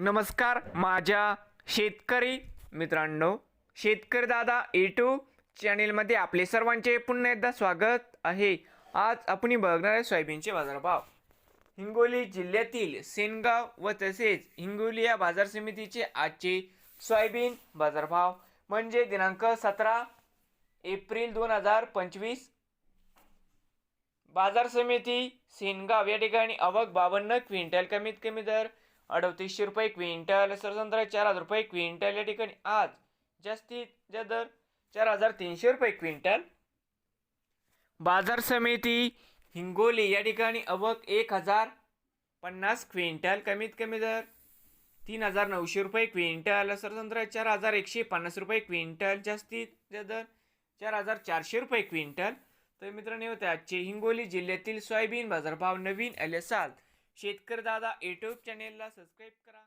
नमस्कार माझ्या शेतकरी मित्रांनो शेतकरी दादा यूट्यूब चॅनेलमध्ये आपले सर्वांचे पुन्हा एकदा स्वागत आहे. आज आपण बघणार आहे सोयाबीनचे बाजारभाव. हिंगोली जिल्ह्यातील सेनगाव व तसेच हिंगोली या बाजार समितीचे आजचे सोयाबीन बाजारभाव म्हणजे दिनांक सतरा एप्रिल दोन हजार पंचवीस. बाजार समिती सेनगाव या ठिकाणी आवक बावन्न क्विंटल कमीत कमी दर अडतीसशे रुपये क्विंटल सरसंत्र चार हजार रुपये क्विंटल या ठिकाणी. आज जास्तीत जास्त दर चार हजार तीनशे रुपये क्विंटल. बाजार समिती हिंगोली या ठिकाणी अवक एक हजार पन्नास क्विंटल कमीत कमी दर तीन हजार नऊशे रुपये क्विंटल सरसंत्र चार हजार एकशे पन्नास रुपये क्विंटल जास्तीत जास्त दर चार हजार चारशे रुपये क्विंटल. तर मित्रांनो होते आजचे हिंगोली जिल्ह्यातील सोयाबीन बाजारभाव नवीन आले असाल शेतकरी दादा यूट्यूब चॅनेलला सबस्क्राईब करा.